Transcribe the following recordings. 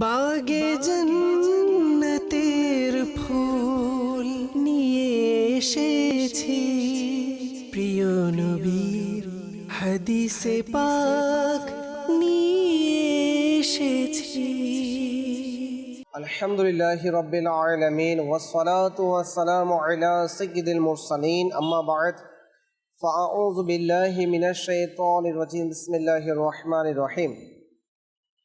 বাগে জন্নতের ফুল নিয়ে এসেছি প্রিয় নবীর হাদিসে পাক নিয়ে এসেছি الحمد لله رب العالمين والصلاة والسلام على سيد المرسلين أما بعد فأعوذ بالله من الشيطان الرجيم بسم الله الرحمن الرحيم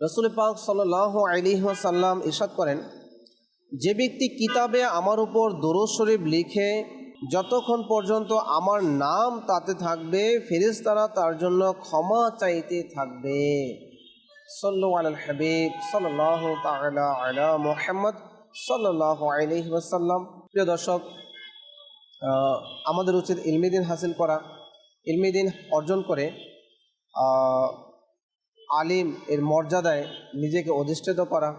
রসুল পাক সাল্লাহ আলহি ওয়াসাল্লাম ইরশাদ করেন, যে ব্যক্তি কিতাবে আমার উপর দরুদ শরীফ লিখে, যতক্ষণ পর্যন্ত আমার নাম তাতে থাকবে, ফেরেশতারা তার জন্য ক্ষমা চাইতে থাকবে। আল মুহাম্মদ প্রিয় দর্শক আমাদের উচিত ইলমিদিন হাসিল করা ইলমিদিন অর্জন করে আলিম এর মর্যাদায় নিজেকে অধিষ্ঠিত করা।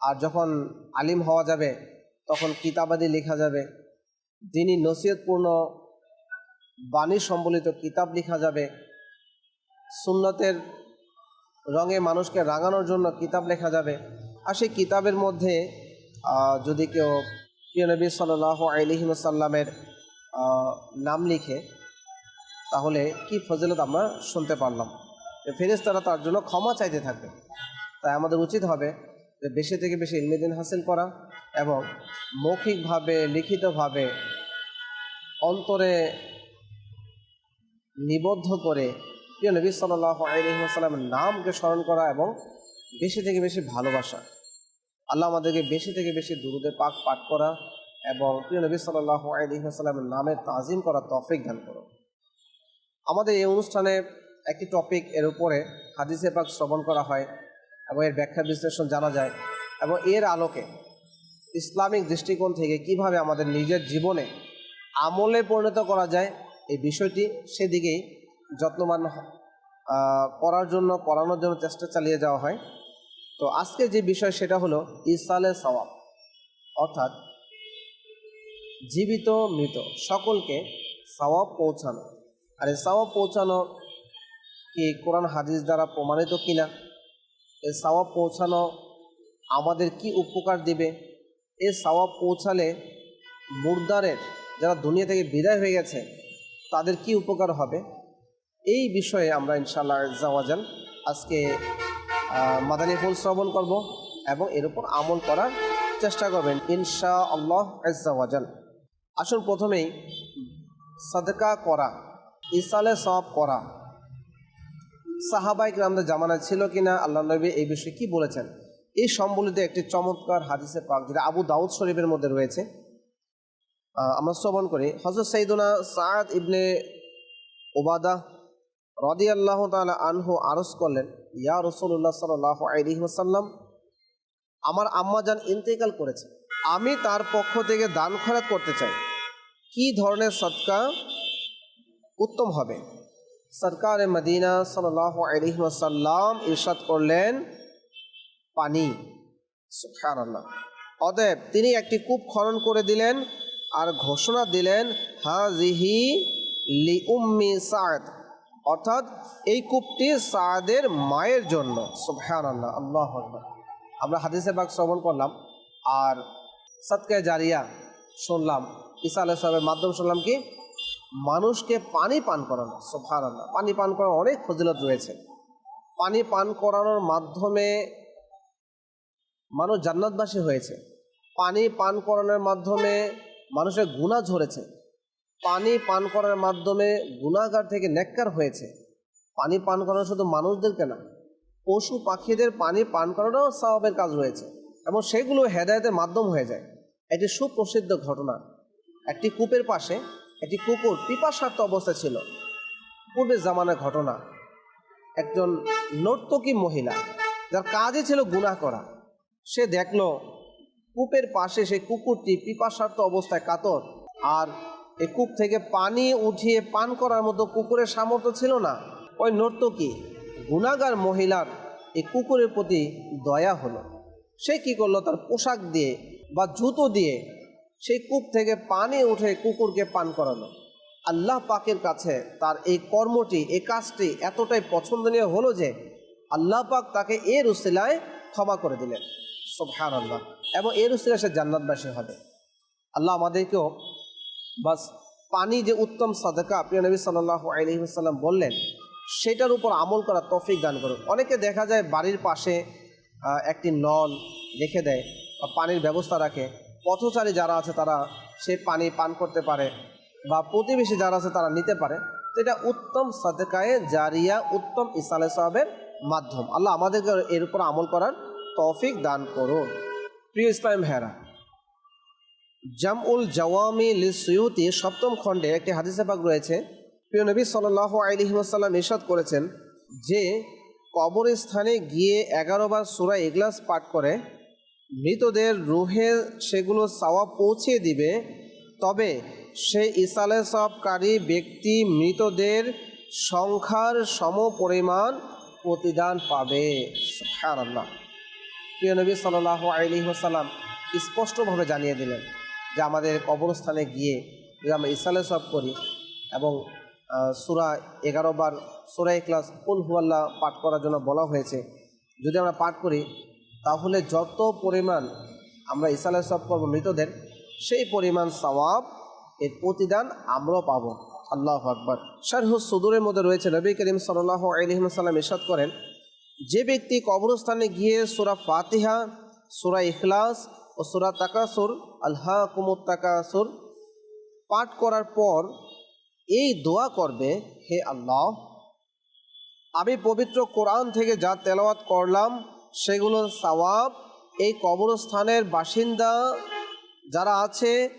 আর যখন আলিম হওয়া যাবে, তখন কিতাবাদি লেখা যাবে। দিনই নসিহতপূর্ণ বাণী সম্বলিত কিতাব লেখা যাবে, সুন্নতের রঙে মানুষকে রাঙানোর জন্য কিতাব লেখা যাবে। আর সেই কিতাবের মধ্যে যদি কেউ প্রিয় নবী সাল্লাহ আলহিমসাল্লামের নাম লিখে, তাহলে কি ফজিলত আমরা শুনতে পারলাম? ফেরেস তারা তার জন্য ক্ষমা চাইতে থাকবে। তাই আমাদের উচিত হবে যে বেশি থেকে বেশি ইলমেদিন হাসিল করা এবং মৌখিকভাবে, লিখিতভাবে অন্তরে নিবদ্ধ করে প্রিয় নবী সাল্লাহ আলহিহাস্লামের নামকে স্মরণ করা এবং বেশি থেকে বেশি ভালোবাসা। আল্লাহ আমাদেরকে বেশি থেকে বেশি দুরুদে পাক পাঠ করা এবং প্রিয় নবী সাল্লাহ আলহিহাস্লামের নামের তাজিম করা তফিক দান করো আমাদের এই অনুষ্ঠানে একটি টপিক এর উপরে হাদিসে পাক শ্রবণ করা হয় এবং এর ব্যাখ্যা বিশ্লেষণ জানা যায় এবং এর আলোকে ইসলামিক দৃষ্টিকোণ থেকে কীভাবে আমাদের নিজের জীবনে আমলে পরিণত করা যায় এই বিষয়টি সেদিকেই যত্নবান করার জন্য, করানোর জন্য চেষ্টা চালিয়ে যাওয়া হয়। তো আজকে যে বিষয় সেটা হলো ইসালে সওয়াব। অর্থাৎ জীবিত মৃত সকলকে সওয়াব পৌঁছানো। আর এই সওয়াব পৌঁছানো কি কোরআন হাদিস দ্বারা প্রমাণিত কিনা? এই সওয়াব পৌঁছানো আমাদের কি উপকার দেবে? এই সওয়াব পৌঁছালে মুর্দারের যারা দুনিয়া থেকে বিদায় হয়ে গেছে, তাদের কি উপকার হবে? এই বিষয়ে আমরা ইনশাল্লাহ জাওয়াজান আজকে মাদানী ফুল শ্রবণ করব এবং এর উপর আমল করার চেষ্টা করবেন ইনশা আল্লাহ আজাওয়াজান আসুন প্রথমেই সাদকা করা, ইসালে সব করা সাহাবাইক আমাদের জামানায় ছিল কিনা আল্লাহ নবী এই বিষয়ে কি বলেছেন? এই সম্বলিত একটি চমৎকার হাদিসে পাক, যেটা আবু দাউদ শরীফের মধ্যে রয়েছে। আমরা শ্রবণ করি। হজরত সঈদুনা সাদ ইবনে ওবাদা রদি আল্লাহ তালা আনহু আরস করলেন, ইয়া রসুল্লাহ সাল্লাহ আলহিহাসাল্লাম আমার আম্মাজান ইন্তেকাল করেছে। আমি তার পক্ষ থেকে দান খরাত করতে চাই। কি ধরনের সৎকা উত্তম হবে? সরকার মদিনা সাল্লাহ আলহিহাসাল্লাম ইরশাদ করলেন পানি। সুবহানাল্লাহ। অতএব তিনি একটি কূপ খনন করে দিলেন আর ঘোষণা দিলেন হাজিহি লি উম্মি সাদ। অর্থাৎ এই কূপটি সাদের মায়ের জন্য। সুবহানাল্লাহ, আল্লাহ আকবার। আমরা হাদিসে বাগ শ্রবণ করলাম আর সৎকায় জারিয়া শুনলাম। ঈসা আলাহ সাহেবের মাধ্যম শুনলাম কি? মানুষকে পানি পান করানো, সুবহানাল্লাহ। পানি পান করার অনেক ফজিলত রয়েছে। পানি পান করানোর মাধ্যমে মানুষ জান্নাতবাসী হয়েছে। পানি পান করানোর মাধ্যমে মানুষের গুণা ঝরেছে। পানি পান করার মাধ্যমে গুণাগার থেকে নেককার হয়েছে। পানি পান করানো শুধু মানুষদেরকে না, পশু পাখিদের পানি পান করানোও স্বভাবের কাজ রয়েছে এবং সেগুলো হেদায়তের মাধ্যম হয়ে যায়। এটি সুপ্রসিদ্ধ ঘটনা। একটি কূপের পাশে একটি কুকুর পিপাসার্থ অবস্থা ছিল। পূর্বের জামানার ঘটনা। একজন নর্তকী মহিলা, যার কাজই ছিল গুনাহ করা। সে দেখল, কূপের পাশে সেই কুকুরটি পিপাসার্থ অবস্থায় কাতর। আর এই কূপ থেকে পানি উঠিয়ে পান করার মতো কুকুরের সামর্থ্য ছিল না। ওই নর্তকী গুণাগার মহিলার এই কুকুরের প্রতি দয়া হলো। সে কি করল? তার পোশাক দিয়ে বা জুতো দিয়ে সেই কূপ থেকে পানি উঠে কুকুরকে পান করালো। আল্লাহ পাকের কাছে তার এই কর্মটি, এই কাজটি এতটাই পছন্দনীয় হলো যে আল্লাহ পাক তাকে এর উসিলায় ক্ষমা করে দিলেন। সোভান আল্লাহ এবং এর উসিলায় সে জান্নাতবাসী হবে। আল্লাহ আমাদেরকেও বাস পানি যে উত্তম সাদাকা প্রিয় নবী সাল্লাহ আলহিহাল্লাম বললেন, সেটার উপর আমল করা তফিক দান করুন। অনেকে দেখা যায় বাড়ির পাশে একটি নল রেখে দেয় বা পানির ব্যবস্থা রাখে। পথচারী যারা আছে তারা সেই পানি পান করতে পারে বা প্রতিবেশী যারা আছে তারা নিতে পারে। তো এটা উত্তম সাদেকায়ে জারিয়া, উত্তম ইসালে সাহেবের মাধ্যম। আল্লাহ আমাদেরকে এর উপর আমল করার তৌফিক দান করুন। প্রিয় ইসলাম হেরা জামউল জওয়ামি লিসুয়ুতি সপ্তম খণ্ডে একটি হাদিসে পাক রয়েছে। প্রিয় নবী সাল্লাহ আলহিমসাল্লাম ইরশাদ করেছেন যে কবরস্থানে গিয়ে এগারো বার সুরা ইগলাস পাঠ করে মৃতদের রুহে সেগুলো সাওয়া পৌঁছে দিবে। তবে সে ইসালে সবকারী ব্যক্তি মৃতদের সংখ্যার সম পরিমাণ প্রতিদান পাবে। প্রিয় নবী সাল্লাহ আলী স্পষ্টভাবে জানিয়ে দিলেন যে আমাদের কবরস্থানে গিয়ে যদি আমরা ইসালে সব করি এবং সুরা এগারো বার সুরা ক্লাস কুল হুয়াল্লাহ পাঠ করার জন্য বলা হয়েছে, যদি আমরা পাঠ করি তাহলে যত পরিমাণ আমরা ইসালে সব করব মৃতদের, সেই পরিমাণ সওয়াব এর প্রতিদান আমরাও পাবো। আল্লাহ আকবর। শারহু সুদুরের মধ্যে রয়েছে নবী করিম সাল্লাহ আলহিমসাল্লাম ইরশাদ করেন, যে ব্যক্তি কবরস্থানে গিয়ে সুরা ফাতিহা, সুরা ইখলাস ও সুরা তাকাসুর আল্লাহ কুমুত তাকাসুর পাঠ করার পর এই দোয়া করবে, হে আল্লাহ, আমি পবিত্র কোরআন থেকে যা তেলাওয়াত করলাম সেগুলোর সওয়াব, এই কবরস্থানের বাসিন্দা যারা আছে,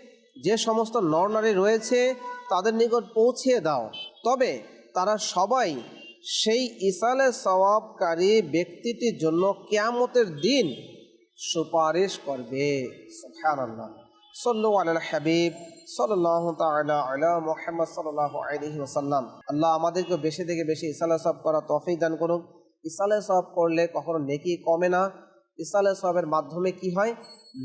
যে সমস্ত নরনারী রয়েছে, তাদের নিকট পৌঁছিয়ে দাও। তবে তারা সবাই সেই ইসালে সওয়াবকারী ব্যক্তিটির জন্য কেয়ামতের দিন সুপারিশ করবে। সল্লু হাবিব ওয়াসাল্লাম। আল্লাহ আমাদেরকে বেশি থেকে বেশি ইসালে সওয়াব করা তফিক দান করুক। ইসালে সওয়াব করলে কখনো নেকি কমে না। ইসালে সওয়াবের মাধ্যমে কি হয়?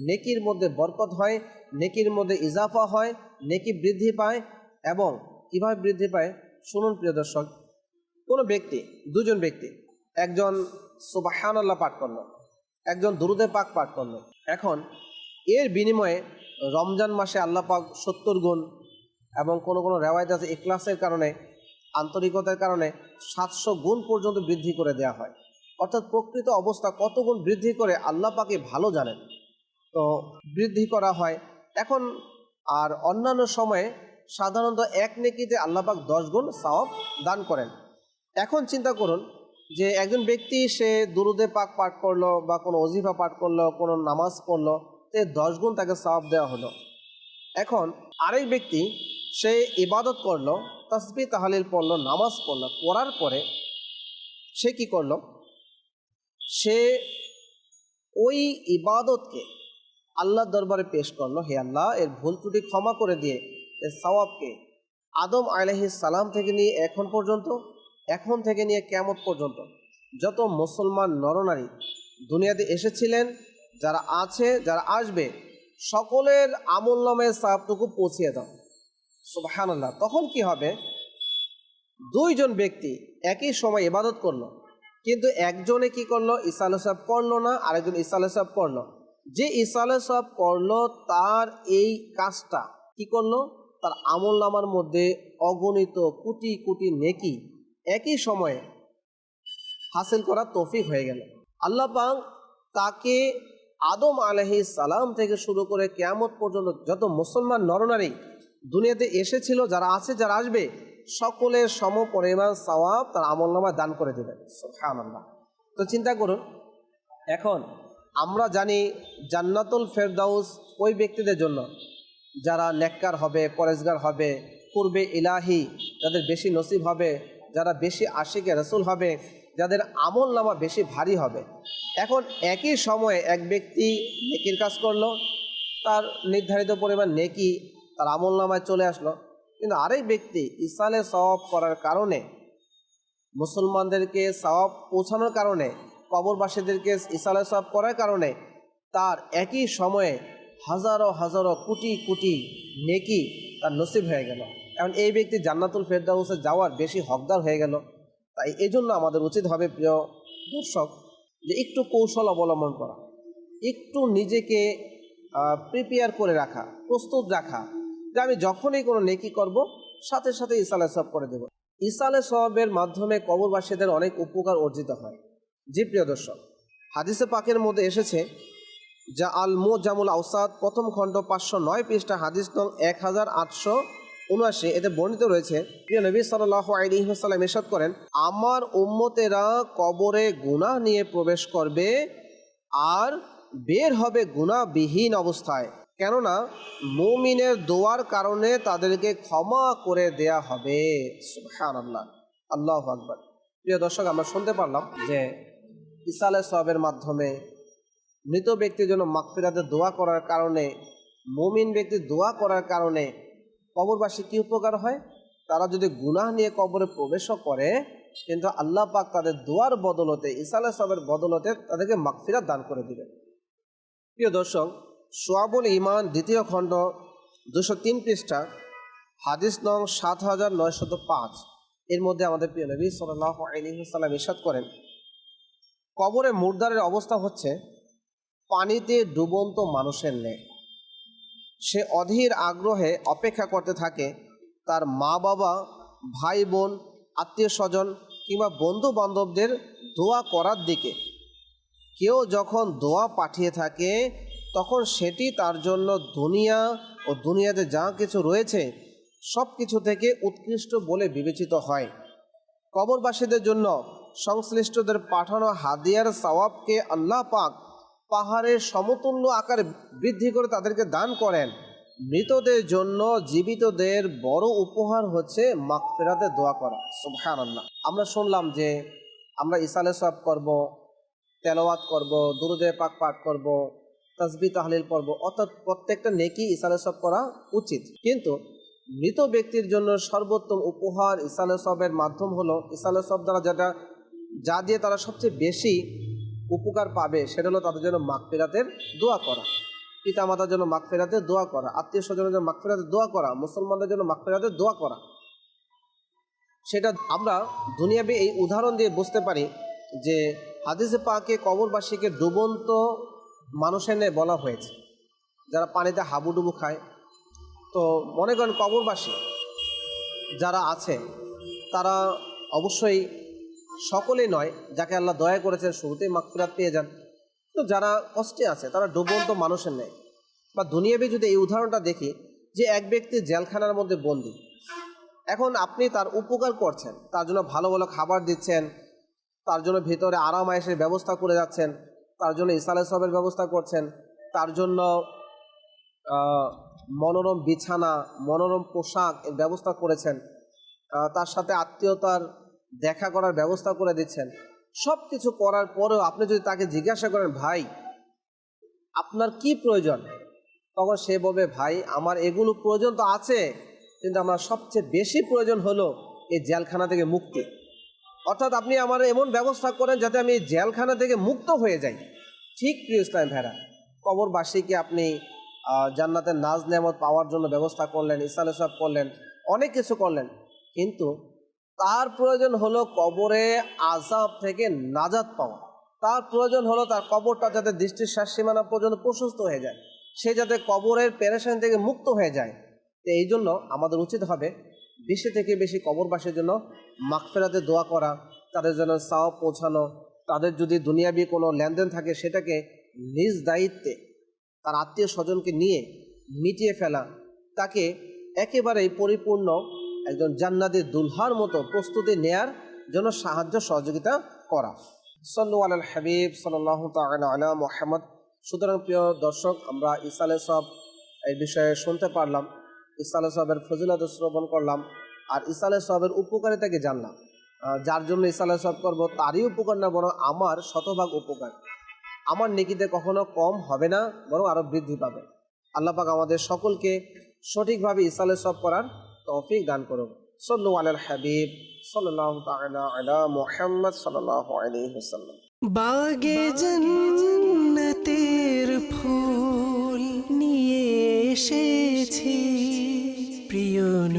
নেকির মধ্যে বরকত হয়, নেকির মধ্যে ইজাফা হয়, নেকি বৃদ্ধি পায় এবং কীভাবে বৃদ্ধি পায়? শুনুন প্রিয় দর্শক, কোনো ব্যক্তি, দুজন ব্যক্তি, একজন সুবাহানাল্লাহ পাঠ করল, একজন দুরুদে পাক পাঠ করল। এখন এর বিনিময়ে রমজান মাসে আল্লাহ পাক সত্তর গুণ এবং কোনো কোনো রেওয়ায়ত আছে ইখলাসের কারণে আন্তরিকতার কারণে সাতশো গুণ পর্যন্ত বৃদ্ধি করে দেওয়া হয়। অর্থাৎ প্রকৃত অবস্থা কত গুণ বৃদ্ধি করে আল্লাহ পাকে ভালো জানেন। তো বৃদ্ধি করা হয় এখন আর অন্যান্য সময়ে সাধারণত এক নেকিতে আল্লাপাক দশ গুণ সওয়াব দান করেন। এখন চিন্তা করুন যে একজন ব্যক্তি সে দুরুদে পাক পাঠ করল বা কোনো অজিফা পাঠ করল, কোনো নামাজ পড়ল, তে দশ গুণ তাকে সওয়াব দেওয়া হলো। এখন আরেক ব্যক্তি সে ইবাদত করল, তসবি তাহালিল পড়ল, নামাজ পড়ল, পড়ার পরে সে কি করল? সে ওই ইবাদতকে আল্লাহর দরবারে পেশ করল। হে আল্লাহ, এর ভুল ত্রুটি ক্ষমা করে দিয়ে এর সওয়াবকে আদম আলহিস সালাম থেকে নিয়ে এখন পর্যন্ত, এখন থেকে নিয়ে কেমত পর্যন্ত যত মুসলমান নরনারী দুনিয়াতে এসেছিলেন, যারা আছে, যারা আসবে, সকলের আমল নামের সাহাবটুকু পৌঁছিয়ে দাও। সুবাহান আল্লাহ তখন কি হবে? দুইজন ব্যক্তি একই সময় ইবাদত করল, কিন্তু একজনে কি করল? ইসাল সাহেব করল না, আরেকজন ইসাল সাহেব করল। যে ইসালে সব করল, তার এই কাজটা কি করল? তার আমল নামার মধ্যে অগণিত কোটি কোটি নেকি একই সময়ে হাসিল করা তৌফিক হয়ে গেল। আল্লাহ পাক তাকে আদম আলহি সালাম থেকে শুরু করে কেয়ামত পর্যন্ত যত মুসলমান নরনারী দুনিয়াতে এসেছিল, যারা আছে, যারা আসবে, সকলের সম পরিমাণ সওয়াব তার আমল নামা দান করে সুবহানাল্লাহ। তো চিন্তা করুন, এখন আমরা জানি জান্নাতুল ফেরদাউস ওই ব্যক্তিদের জন্য, যারা নেককার হবে, পরেজগার হবে পূর্বে ইলাহি, যাদের বেশি নসিব হবে, যারা বেশি আশিকে রসুল হবে, যাদের আমল নামা বেশি ভারী হবে। এখন একই সময়ে এক ব্যক্তি নেকির কাজ করল, তার নির্ধারিত পরিমাণ নেকি তার আমল নামায় চলে আসলো। কিন্তু আরেক ব্যক্তি ইসালে সওয়াব করার কারণে, মুসলমানদেরকে সওয়াব পৌঁছানোর কারণে, কবরবাসীদেরকে ইসালে সওয়াব করার কারণে, তার একই সময়ে হাজারো হাজারো কোটি কোটি নেকি তার নসিব হয়ে গেল। এখন এই ব্যক্তি জান্নাতুল ফেরদাউসে যাওয়ার বেশি হকদার হয়ে গেল। তাই এই জন্য আমাদের উচিত হবে, প্রিয় দর্শক, যে একটু কৌশল অবলম্বন করা। একটু নিজেকে প্রিপেয়ার করে রাখা, প্রস্তুত রাখা। যে আমি যখনই কোনো নেকি করব, সাথে সাথে ইসালে সব করে দেব। ইসালে সবের মাধ্যমে কবরবাসীদের অনেক উপকার অর্জিত হয়। জি, প্রিয় দর্শক, হাদিসে পাকের মধ্যে এসেছে যা আল মো জামুল আউসাদ প্রথম খণ্ড পাঁচশো নয় পৃষ্ঠা, হাদিস নং এক হাজার আটশো উনআশি, এতে বর্ণিত রয়েছে, প্রিয় নবী সাল্লাহ আলিহাসাল্লাম এরশাদ করেন, আমার উম্মতেরা কবরে গুনাহ নিয়ে প্রবেশ করবে আর বের হবে গুণাবিহীন অবস্থায়। কেননা মুমিনের দোয়ার কারণে তাদেরকে ক্ষমা করে দেয়া হবে। সুবহানাল্লাহ। আল্লাহ আকবর। প্রিয় দর্শক, আমরা শুনতে পারলাম যে ইসালে সবের মাধ্যমে মৃত ব্যক্তির জন্য মাগফিরাতে দোয়া করার কারণে, মুমিন ব্যক্তির দোয়া করার কারণে কবরবাসী কী উপকার হয়? তারা যদি গুনাহ নিয়ে কবরে প্রবেশও করে, কিন্তু আল্লাহ পাক তাদের দোয়ার বদলতে ইসালে সবের বদলতে তাদেরকে মাগফিরাত দান করে দিবেন। প্রিয় দর্শক সোয়াবুল ইমান দ্বিতীয় খণ্ড দুশো তিন পৃষ্ঠা, হাদিস নং সাত হাজার নয়শত পাঁচ। এর মধ্যে আমাদের প্রিয় নবী সাল্লাহ আলহিহাল্লাম ইসাদ করেন, কবরে মুর্দারের অবস্থা হচ্ছে পানিতে ডুবন্ত মানুষের ন্যায়। সে অধীর আগ্রহে অপেক্ষা করতে থাকে তার মা বাবা ভাই বোন আত্মীয় স্বজন কিংবা বন্ধু বান্ধবদের দোয়া করার দিকে। কেউ যখন দোয়া পাঠিয়ে থাকে তখন সেটি তার জন্য দুনিয়া ও দুনিয়াতে যা কিছু রয়েছে, সব কিছু থেকে উৎকৃষ্ট বলে বিবেচিত হয়। কবরবাসীদের জন্য সংশ্লিষ্টদের পাঠানো হাদিয়ার সওয়াবকে আল্লাহ পাক পাহাড়ের সমতুল্য আকারে বৃদ্ধি করে তাদেরকে দান করেন। মৃতদের জন্য জীবিতদের বড় উপহার হচ্ছে মাগফিরাতে দোয়া করা। সুবহান আল্লাহ আমরা শুনলাম যে আমরা ইসালে সব করব, তেলাওয়াত করব, দুরুদে পাক পাঠ করব তসবি তাহলিল পর্ব। অর্থাৎ প্রত্যেকটা নেকি ইসালে সব করা উচিত। কিন্তু মৃত ব্যক্তির জন্য সর্বোত্তম উপহার ইসালে সবের মাধ্যম হলো ইসালে সব দ্বারা যেটা, যা দিয়ে তারা সবচেয়ে বেশি উপকার পাবে, সেটা হলো তাদের জন্য মাগফিরাতের দোয়া করা। পিতামাতার জন্য মাগফিরাতের দোয়া করা আত্মীয় স্বজনের জন্য মাগফিরাতের দোয়া করা, মুসলমানদের জন্য মাগফিরাতের দোয়া করা। সেটা আমরা দুনিয়াবে এই উদাহরণ দিয়ে বুঝতে পারি যে হাদিসে পাকে কবরবাসীকে ডুবন্ত মানুষের নিয়ে বলা হয়েছে। যারা পানিতে হাবুডুবু খায়, তো মনে করেন কবরবাসী যারা আছে, তারা অবশ্যই সকলেই নয়, যাকে আল্লাহ দয়া করেছেন শুরুতেই মাগফিরাত পেয়ে যান। তো যারা কষ্টে আছে, তারা ডুবন্ত মানুষের নেই বা দুনিয়াবি যদি এই উদাহরণটা দেখি, যে এক ব্যক্তি জেলখানার মধ্যে বন্দি, এখন আপনি তার উপকার করছেন, তার জন্য ভালো ভালো খাবার দিচ্ছেন, তার জন্য ভেতরে আরাম আয়েসের ব্যবস্থা করে যাচ্ছেন তার জন্য ইসালে সবের ব্যবস্থা করছেন। তার জন্য মনোরম বিছানা, মনোরম পোশাক এর ব্যবস্থা করেছেন। তার সাথে আত্মীয়তার দেখা করার ব্যবস্থা করে দিচ্ছেন। সব কিছু করার পরেও আপনি যদি তাকে জিজ্ঞাসা করেন, ভাই, আপনার কি প্রয়োজন? তখন সে বলবে, ভাই, আমার এগুলো প্রয়োজন তো আছে, কিন্তু আমার সবচেয়ে বেশি প্রয়োজন হলো এই জেলখানা থেকে মুক্তি। অর্থাৎ আপনি আমার এমন ব্যবস্থা করেন যাতে আমি জেলখানা থেকে মুক্ত হয়ে যাই। ঠিক প্রিয় ইসলাম ভেড়া কবরবাসীকে আপনি জান্নাতের নাজ নেমত পাওয়ার জন্য ব্যবস্থা করলেন ইসালে সব করলেন, অনেক কিছু করলেন। কিন্তু তার প্রয়োজন হলো কবরে আজাব থেকে নাজাত পাওয়া। তার প্রয়োজন হলো তার কবরটা যাতে দৃষ্টির শ্বাস সীমানা পর্যন্ত প্রশস্ত হয়ে যায়। সে যাতে কবরের পেরেশান থেকে মুক্ত হয়ে যায়। তো এই জন্য আমাদের উচিত হবে বেশি থেকে বেশি কবরবাসীর জন্য মাগফেরাতে দোয়া করা, তাদের জন্য সাও পৌঁছানো, তাদের যদি দুনিয়াবি কোনো লেনদেন থাকে সেটাকে নিজ দায়িত্বে তার আত্মীয় স্বজনকে নিয়ে মিটিয়ে ফেলা, তাকে একেবারেই পরিপূর্ণ একজন জান্নাতের দুলহার মতো প্রস্তুতি নেয়ার জন্য সাহায্য সহযোগিতা করা। সল্লু আল হাবিব সাল্লাহ আলা মোহাম্মদ। সুতরাং প্রিয় দর্শক, আমরা ইসালে সব এই বিষয়ে শুনতে পারলাম। ইসালে সবের ফজিলত শ্রবণ করলাম আর ইসালে সবের উপকারিতাকে জানলাম। যার জন্য ইসাল্লাহ সব করব, তারই উপকার না, বরং আমার শতভাগ উপকার। আমার নেকিতে কখনো কম হবে না, বরং আরও বৃদ্ধি পাবে। আল্লাহ পাক আমাদের সকলকে সঠিকভাবে ইসাল্লাহ সব করার তৌফিক দান করুন। সল্লু আলাল হাবিব সাল্লাহ তাআলা আলা মুহাম্মদ সাল্লাল্লাহু আলাইহি ওয়াসাল্লাম। বাগে জন্নতের ফুল নিয়ে এসেছি।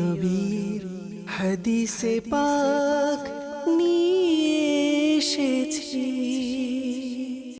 নবীর হাদিসে পাক নিয়ে এসেছি।